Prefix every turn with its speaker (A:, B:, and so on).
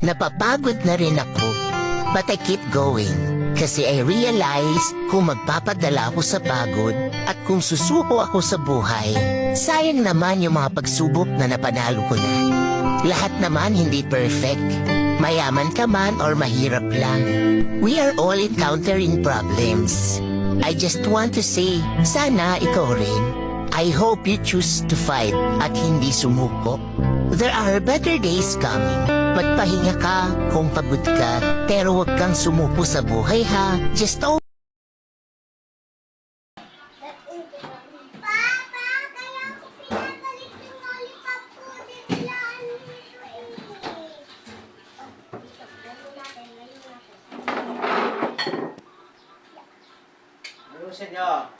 A: Napapagod na rin ako. But I keep going. Kasi I realize kung magpapadala ako sa pagod at kung susuko ako sa buhay, sayang naman yung mga pagsubok na napanalo ko na. Lahat naman hindi perfect. Mayaman ka man or mahirap lang. We are all encountering problems. I just want to say, sana ikaw rin. I hope you choose to fight at hindi sumuko. There are better days coming. Magpahinga ka kung pagod ka, pero huwag kang sumuko sa buhay ha. Just oh,
B: Papa,